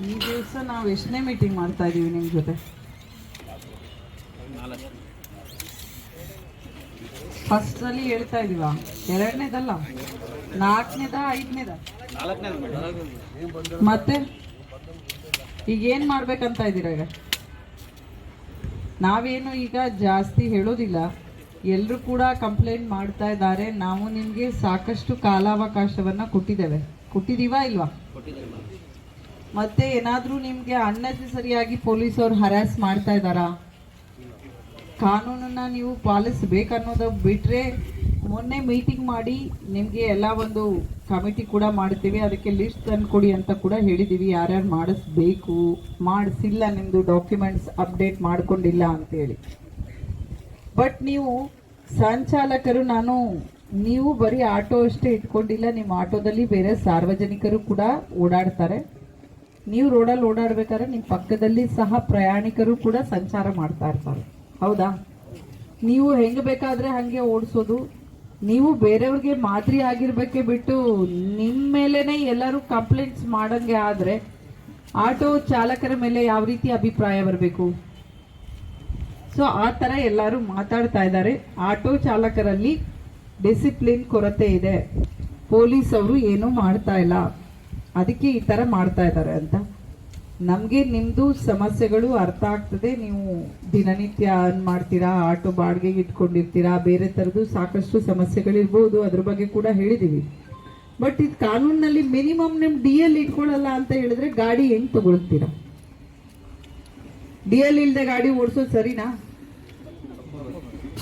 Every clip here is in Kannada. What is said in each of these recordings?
ಈ ದಿವಸ ನಾವು ಎಷ್ಟನೇ ಮೀಟಿಂಗ್ ಮಾಡ್ತಾ ಇದೀವಿ ನಿಮ್ಮ ಜೊತೆ? ಫಸ್ಟಲ್ಲಿ ಹೇಳ್ತಾ ಇದೀವ. ಎರಡನೇದಲ್ಲ? ನಾಲ್ಕನೇದ, ಐದನೇದ? ಮತ್ತೆ? ಈಗ ಏನ್ ಮಾಡ್ಬೇಕಂತ ಇದ್ದೀರ ಈಗ? ನಾವೇನು ಈಗ ಜಾಸ್ತಿ ಹೇಳೋದಿಲ್ಲ. ಎಲ್ಲರೂ ಕೂಡ ಕಂಪ್ಲೇಂಟ್ ಮಾಡ್ತಾ ಇದ್ದಾರೆ. ನಾವು ನಿಮಗೆ ಸಾಕಷ್ಟು ಕಾಲಾವಕಾಶವನ್ನ ಕೊಟ್ಟಿದ್ದೇವೆ. ಕೊಟ್ಟಿದೀವಾ ಇಲ್ವಾ? ಮತ್ತೆ ಏನಾದರೂ ನಿಮಗೆ ಅನ್ನೆಸರಿಯಾಗಿ ಪೊಲೀಸ್ ಅವ್ರು ಹರಾಸ್ ಮಾಡ್ತಾ ಇದ್ದಾರಾ? ಕಾನೂನನ್ನ ನೀವು ಪಾಲಿಸಬೇಕನ್ನೋದು ಬಿಟ್ಟರೆ ಮೊನ್ನೆ ಮೀಟಿಂಗ್ ಮಾಡಿ ನಿಮಗೆ ಎಲ್ಲ ಒಂದು ಕಮಿಟಿ ಕೂಡ ಮಾಡ್ತೀವಿ, ಅದಕ್ಕೆ ಲಿಸ್ಟ್ ತಂದು ಕೊಡಿ ಅಂತ ಕೂಡ ಹೇಳಿದೀವಿ. ಯಾರ್ಯಾರು ಮಾಡಿಸ್ಬೇಕು, ಮಾಡಿಸಿಲ್ಲ ನಿಮ್ಮದು ಡಾಕ್ಯುಮೆಂಟ್ಸ್ ಅಪ್ಡೇಟ್ ಮಾಡ್ಕೊಂಡಿಲ್ಲ ಅಂತೇಳಿ. ಬಟ್ ನೀವು ಸಂಚಾಲಕರು, ನಾನು, ನೀವು ಬರೀ ಆಟೋ ಅಷ್ಟೇ ಇಟ್ಕೊಂಡಿಲ್ಲ, ನಿಮ್ಮ ಆಟೋದಲ್ಲಿ ಬೇರೆ ಸಾರ್ವಜನಿಕರು ಕೂಡ ಓಡಾಡ್ತಾರೆ. ನೀವು ರೋಡಲ್ಲಿ ಓಡಾಡ್ಬೇಕಾದ್ರೆ ನಿಮ್ಮ ಪಕ್ಕದಲ್ಲಿ ಸಹ ಪ್ರಯಾಣಿಕರು ಕೂಡ ಸಂಚಾರ ಮಾಡ್ತಾ ಇರ್ತಾರೆ. ಹೌದಾ? ನೀವು ಹೆಂಗೆ ಬೇಕಾದರೆ ಹಾಗೆ ಓಡಿಸೋದು. ನೀವು ಬೇರೆಯವ್ರಿಗೆ ಮಾದರಿ ಆಗಿರ್ಬೇಕೆ ಬಿಟ್ಟು ನಿಮ್ಮ ಮೇಲೇ ಎಲ್ಲರೂ ಕಂಪ್ಲೇಂಟ್ಸ್ ಮಾಡೋಂಗೆ ಆದರೆ ಆಟೋ ಚಾಲಕರ ಮೇಲೆ ಯಾವ ರೀತಿ ಅಭಿಪ್ರಾಯ ಬರಬೇಕು? ಸೊ ಆ ಥರ ಎಲ್ಲರೂ ಮಾತಾಡ್ತಾ ಇದ್ದಾರೆ. ಆಟೋ ಚಾಲಕರಲ್ಲಿ ಡಿಸಿಪ್ಲಿನ್ ಕೊರತೆ ಇದೆ. ಪೊಲೀಸ್ ಅವರು ಏನೂ ಮಾಡ್ತಾ ಇಲ್ಲ. ಅದಕ್ಕೆ ಈ ಥರ ಮಾಡ್ತಾ ಇದ್ದಾರೆ ಅಂತ. ನಮಗೆ ನಿಮ್ಮದು ಸಮಸ್ಯೆಗಳು ಅರ್ಥ ಆಗ್ತದೆ. ನೀವು ದಿನನಿತ್ಯ ಅರ್ನ್ ಮಾಡ್ತೀರಾ, ಆಟೋ ಬಾಡಿಗೆಗೆ ಇಟ್ಕೊಂಡಿರ್ತೀರಾ, ಬೇರೆ ಥರದ್ದು ಸಾಕಷ್ಟು ಸಮಸ್ಯೆಗಳಿರ್ಬೋದು, ಅದ್ರ ಬಗ್ಗೆ ಕೂಡ ಹೇಳಿದ್ದೀವಿ ಬಟ್ ಇದು ಕಾನೂನಿನಲ್ಲಿ ಮಿನಿಮಮ್ ನಿಮ್ಮ ಡಿ ಎಲ್ ಇಟ್ಕೊಳ್ಳಲ್ಲ ಅಂತ ಹೇಳಿದ್ರೆ ಗಾಡಿ ಹೆಂಗ್ ತಗೊಳ್ತೀರಾ? ಡಿ ಎಲ್ ಇಲ್ಲದೆ ಗಾಡಿ ಓಡಿಸೋದು ಸರಿನಾ?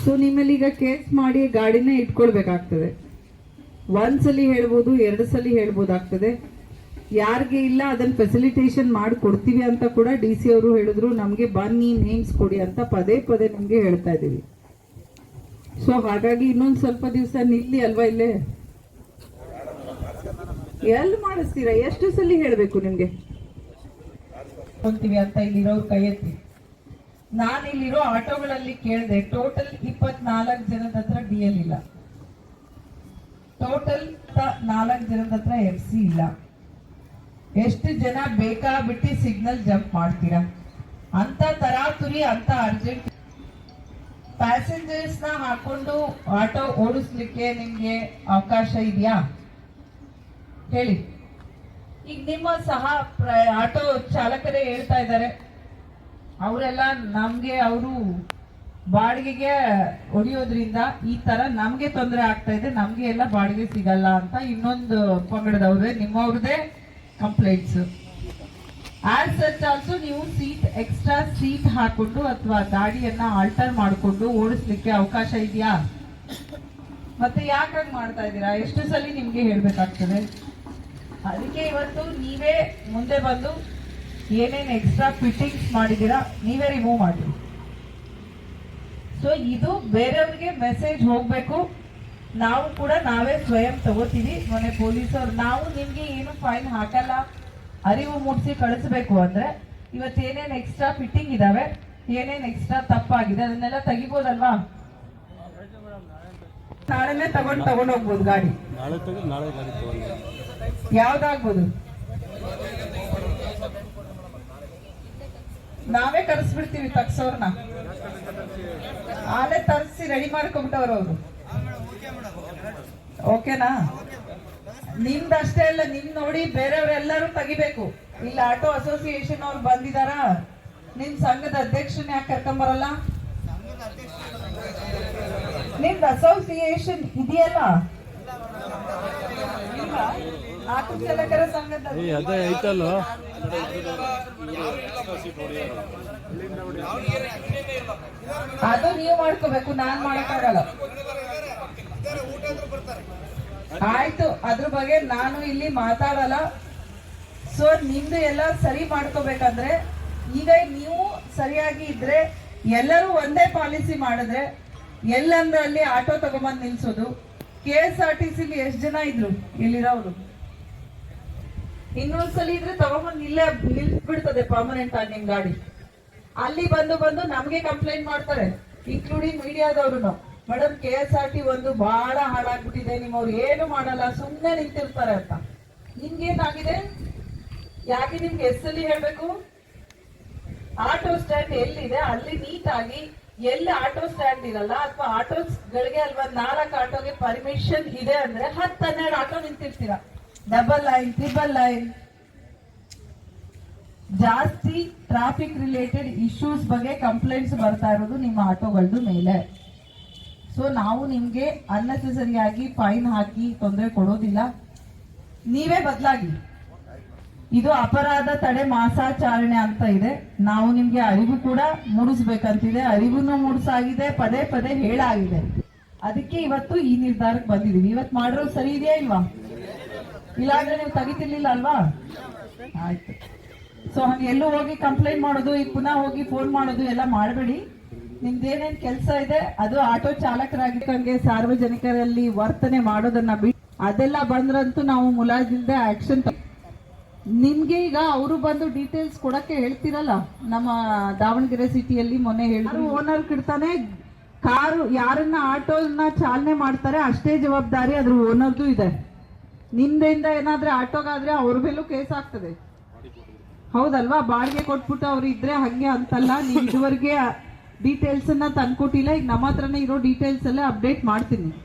ಸೊ ನಿಮ್ಮಲ್ಲಿ ಈಗ ಕೇಸ್ ಮಾಡಿ ಗಾಡಿನೇ ಇಟ್ಕೊಳ್ಬೇಕಾಗ್ತದೆ. ಒಂದ್ಸಲಿ ಹೇಳ್ಬೋದು, ಎರಡು ಸಲ ಹೇಳ್ಬೋದಾಗ್ತದೆ. ಯಾರಿಗೆ ಇಲ್ಲ ಅದನ್ನ ಫೆಸಿಲಿಟೇಷನ್ ಮಾಡಿ ಕೊಡ್ತೀವಿ ಅಂತ ಕೂಡ ಡಿ ಸಿ ಅವರು ಹೇಳಿದ್ರು. ನಮಗೆ ಬನ್ನಿ ನೇಮ್ಸ್ ಕೊಡಿ ಅಂತ ಪದೇ ಪದೇ ನಮಗೆ ಹೇಳ್ತಾ ಇದ್ದೀವಿ. ಸೊ ಹಾಗಾಗಿ ಇನ್ನೊಂದು ಸ್ವಲ್ಪ ದಿವಸ ನಿಲ್ಲಿ ಅಲ್ವಾ ಇಲ್ಲೇ? ಎಲ್ಲಿ ಮಾಡಿಸ್ತೀರಾ? ಎಷ್ಟು ಸಲ ಹೇಳಬೇಕು ನಿಮಗೆ? ಹೋಗ್ತೀವಿ ಅಂತ ಇಲ್ಲಿರೋರು ಕೈ ಎತ್ತಿ. ನಾನು ಇಲ್ಲಿರೋ ಆಟೋಗಳಲ್ಲಿ ಕೇಳಿದೆ ಟೋಟಲ್ ಇಪ್ಪತ್ನಾಲ್ಕು ಜನದ ಹತ್ರ ಡಿ ಎಲ್ ಇಲ್ಲ. ಟೋಟಲ್ ನಾಲ್ಕು ಜನದ ಹತ್ರ ಎಫ್ ಸಿ ಇಲ್ಲ. ಎಷ್ಟು ಜನ ಬೇಕಾ ಬಿಟ್ಟು ಸಿಗ್ನಲ್ ಜಂಪ್ ಮಾಡ್ತೀರಾ? ಅಂತ ತರಾತುರಿ, ಅಂತ ಅರ್ಜೆಂಟ್. ಪ್ಯಾಸೆಂಜರ್ಸ್ನ ಹಾಕೊಂಡು ಆಟೋ ಓಡಿಸ್ಲಿಕ್ಕೆ ನಿಮ್ಗೆ ಅವಕಾಶ ಇದೆಯಾ? ಹೇಳಿ. ಈಗ ನಿಮ್ಮ ಸಹ ಆಟೋ ಚಾಲಕರೇ ಹೇಳ್ತಾ ಇದ್ದಾರೆ. ಅವರೆಲ್ಲ ನಮ್ಗೆ, ಅವರು ಬಾಡಿಗೆಗೆ ಹೊಡಿಯೋದ್ರಿಂದ ಈ ತರ ನಮ್ಗೆ ತೊಂದರೆ ಆಗ್ತಾ ಇದೆ, ನಮ್ಗೆ ಎಲ್ಲ ಬಾಡಿಗೆ ಸಿಗಲ್ಲ ಅಂತ ಇನ್ನೊಂದು ಪಂಗಡದವ್ರೆ ನಿಮ್ಮವ್ರದೇ ಕಂಪ್ಲೇಂಟ್ಸ್ ಆಸ್ ಸಚ್ ಆಲ್ಸೋ ನೀವು ಸೀಟ್ ಎಕ್ಸ್ಟ್ರಾ ಸೀಟ್ ಹಾಕೊಂಡು ಅಥವಾ ಗಾಡಿಯನ್ನ ಆಲ್ಟರ್ ಮಾಡಿಕೊಂಡು ಓಡಿಸ್ಲಿಕ್ಕೆ ಅವಕಾಶ ಇದೆಯಾ? ಮತ್ತೆ ಯಾಕಾಗಿ ಮಾಡ್ತಾ ಇದ್ದೀರಾ? ಎಷ್ಟು ಸಲ ನಿಮ್ಗೆ ಹೇಳ್ಬೇಕಾಗ್ತದೆ? ಅದಕ್ಕೆ ಇವತ್ತು ನೀವೇ ಮುಂದೆ ಬಂದು ಏನೇನು ಎಕ್ಸ್ಟ್ರಾ ಫಿಟ್ಟಿಂಗ್ಸ್ ಮಾಡಿದ್ದೀರಾ, ನೀವೇ ರಿಮೂವ್ ಮಾಡಿ ಸೊ ಇದು ಬೇರೆಯವ್ರಿಗೆ ಮೆಸೇಜ್ ಹೋಗ್ಬೇಕು. ನಾವು ಕೂಡ ನಾವೇ ಸ್ವಯಂ ತಗೋತೀವಿ. ಮೊನ್ನೆ ಪೊಲೀಸರು ನಾವು ನಿಮ್ಗೆ ಏನು ಫೈನ್ ಹಾಕಲ್ಲ. ಅರಿವು ಮೂಡಿಸಿ ಕಳಿಸ್ಬೇಕು ಅಂದ್ರೆ ಇವತ್ತು ಏನೇನು ಎಕ್ಸ್ಟ್ರಾ ಫಿಟ್ಟಿಂಗ್ ಇದಾವೆ ಏನೇನು ಎಕ್ಸ್ಟ್ರಾ ತಪ್ಪಾಗಿದೆ ಅದನ್ನೆಲ್ಲ ತೆಗಿಬೋದಲ್ವಾ? ನಾಳೆನೆ ತಗೊಂಡು ತಗೊಂಡು ಹೋಗ್ಬೋದು ಗಾಡಿ. ಯಾವ್ದಾಗ್ಬೋದು? ನಾವೇ ಕರೆಸ್ಬಿಡ್ತೀವಿ ತಗ್ಸೋರ್ನ. ಆಲೆ ತರಿಸಿ ರೆಡಿ ಮಾಡ್ಕೊಂಬಿಟ್ಟವ್ರು ಅವರು. ಓಕೆನಾ? ನಿಮ್ದಷ್ಟೇ ಅಲ್ಲ ನಿಮ್ ನೋಡಿ ಬೇರೆಯವರೆಲ್ಲರೂ ತೆಗಿಬೇಕು. ಇಲ್ಲ ಆಟೋ ಅಸೋಸಿಯೇಷನ್ ಅವ್ರು ಬಂದಿದಾರ? ನಿಮ್ ಸಂಘದ ಅಧ್ಯಕ್ಷನ ಯಾಕೆ ಕರ್ಕೊಂಬರಲ್ಲ? ನಿಮ್ದು ಅಸೋಸಿಯೇಷನ್ ಇದೆಯಲ್ಲ? ಆಟೋ ಚಾಲಕರ ಸಂಘದ ಅದು ನೀವು ಮಾಡ್ಕೋಬೇಕು ನಾನ್ ಮಾಡಕ್ಕಾಗಲ್ಲ. ಆಯ್ತು, ಅದ್ರ ಬಗ್ಗೆ ನಾನು ಇಲ್ಲಿ ಮಾತಾಡಲ್ಲ. ಸೊ ನಿಮ್ದು ಎಲ್ಲ ಸರಿ ಮಾಡ್ಕೋಬೇಕಂದ್ರೆ, ಈಗ ನೀವು ಸರಿಯಾಗಿ ಇದ್ರೆ ಎಲ್ಲರೂ ಒಂದೇ ಪಾಲಿಸಿ ಮಾಡಿದ್ರೆ ಎಲ್ಲಂದ್ರಲ್ಲಿ ಆಟೋ ತಗೊಂಬಂದು ನಿಲ್ಸೋದು. ಕೆ ಎಸ್ ಆರ್ ಟಿ ಸಿಲಿ ಎಷ್ಟು ಜನ ಇದ್ರು ಇಲ್ಲಿರೋರು ಇನ್ನೊಂದ್ಸಲ ಇದ್ರೆ ತಗೊಂಬಂದು ಇಲ್ಲೇ ನಿಲ್ಸ್ಬಿಡ್ತದೆ ಪರ್ಮನೆಂಟ್ ಆಗಿ ನಿಮ್ ಗಾಡಿ. ಅಲ್ಲಿ ಬಂದು ಬಂದು ನಮ್ಗೆ ಕಂಪ್ಲೇಂಟ್ ಮಾಡ್ತಾರೆ including ಮೀಡಿಯಾದವ್ರು madam K S R T ಒಂದು ಬಹಳ ಹಾಳಾಗ್ಬಿಟ್ಟಿದೆ. ನಿಮ್ಮವ್ರು ಏನು ಮಾಡಲ್ಲ ಸುಮ್ಮನೆ ನಿಂತಿರ್ತಾರೆ ಅಂತ. ನಿಮ್ಗೇನಾಗಿದೆ ಯಾಕೆ ನಿಮ್ಗೆ ಎಸ್ಸಲ್ಲಿ ಹೇಳ್ಬೇಕು? ಆಟೋ ಸ್ಟ್ಯಾಂಡ್ ಎಲ್ಲಿದೆ? ಅಲ್ಲಿ ನೀಟಾಗಿ ಎಲ್ಲಿ ಆಟೋ ಸ್ಟ್ಯಾಂಡ್ ಇರಲ್ಲ ಅಥವಾ ಆಟೋಗಳಿಗೆ ಅಲ್ವಾ ನಾಲ್ಕು ಆಟೋಗೆ ಪರ್ಮಿಷನ್ ಇದೆ ಅಂದ್ರೆ ಹತ್ತು ಹನ್ನೆರಡು ಆಟೋ ನಿಂತಿರ್ತೀರ? ಡಬಲ್ ಲೈನ್ ಟ್ರಿಬಲ್ ಲೈನ್ ಜಾಸ್ತಿ ಟ್ರಾಫಿಕ್ ರಿಲೇಟೆಡ್ ಇಶ್ಯೂಸ್ ಬಗ್ಗೆ ಕಂಪ್ಲೇಂಟ್ಸ್ ಬರ್ತಾ ಇರೋದು ನಿಮ್ಮ ಆಟೋಗಳದ್ದು ಮೇಲೆ. ಸೊ ನಾವು ನಿಮ್ಗೆ ಅನ್ನೆಸೆಸರಿಯಾಗಿ ಫೈನ್ ಹಾಕಿ ತೊಂದರೆ ಕೊಡೋದಿಲ್ಲ. ನೀವೇ ಬದಲಾಗಿ. ಇದು ಅಪರಾಧ ತಡೆ ಮಾಸಾಚಾರಣೆ ಅಂತ ಇದೆ. ನಾವು ನಿಮ್ಗೆ ಅರಿವು ಕೂಡ ಮೂಡಿಸ್ಬೇಕಂತಿದೆ. ಅರಿವನ್ನು ಮೂಡಿಸಾಗಿದೆ, ಪದೇ ಪದೇ ಹೇಳಾಗಿದೆ. ಅದಕ್ಕೆ ಇವತ್ತು ಈ ನಿರ್ಧಾರಕ್ಕೆ ಬಂದಿದೀವಿ ಇವತ್ತು ಮಾಡಿರೋದು ಸರಿ ಇದೆಯಾ ಇಲ್ವಾ? ಇಲ್ಲಾಂದ್ರೆ ನೀವು ತೆಗಿತಿರ್ಲಿಲ್ಲ ಅಲ್ವಾ? ಆಯ್ತು. ಸೊ ಹಂಗೆ ಎಲ್ಲೂ ಹೋಗಿ ಕಂಪ್ಲೇಂಟ್ ಮಾಡೋದು, ಈಗ ಪುನಃ ಹೋಗಿ ಫೋನ್ ಮಾಡೋದು ಎಲ್ಲ ಮಾಡಬೇಡಿ. ನಿಮ್ದು ಏನೇನ್ ಕೆಲಸ ಇದೆ? ಅದು ಆಟೋ ಚಾಲಕರಾಗಿ ಸಾರ್ವಜನಿಕರಲ್ಲಿ ವರ್ತನೆ ಮಾಡೋದನ್ನ ಬಿಟ್ಟು ಅದೆಲ್ಲ ಬಂದ್ರಂತೂ ನಾವು ಮುಲಾಜಿಲ್ದೆ ಆಕ್ಷನ್ ನಿಮ್ಗೆ ಈಗ ಅವರು ಬಂದು ಡೀಟೇಲ್ಸ್ ಕೊಡಕ್ಕೆ ಹೇಳ್ತಿರಲ್ಲ? ನಮ್ಮ ದಾವಣಗೆರೆ ಸಿಟಿಯಲ್ಲಿ ಮೊನ್ನೆ ಹೇಳಿದ್ರು. ಓನರ್ ಕಿಡ್ತಾನೆ ಕಾರು ಯಾರನ್ನ ಆಟೋನ ಚಾಲನೆ ಮಾಡ್ತಾರೆ ಅಷ್ಟೇ ಜವಾಬ್ದಾರಿ ಅದ್ರ ಓನರ್ದು ಇದೆ. ನಿಮ್ದಿಂದ ಏನಾದ್ರೆ ಆಟೋಗಾದ್ರೆ ಅವ್ರ ಮೇಲೂ ಕೇಸ್ ಆಗ್ತದೆ. ಹೌದಲ್ವಾ? ಬಾಡಿಗೆ ಕೊಟ್ಬಿಟ್ಟು ಅವ್ರು ಇದ್ರೆ ಹಂಗೆ ಅಂತಲ್ಲ ನೀವು ಇದುವರೆಗೆ ಡೀಟೇಲ್ಸ್ ಅನ್ನ ತಂದ್ಕೊಟ್ಟಿಲ್ಲ. ಈಗ ನಮ್ಮ ಹತ್ರನೇ ಇರೋ ಡೀಟೇಲ್ಸ್ ಎಲ್ಲ ಅಪ್ಡೇಟ್ ಮಾಡ್ತೀನಿ.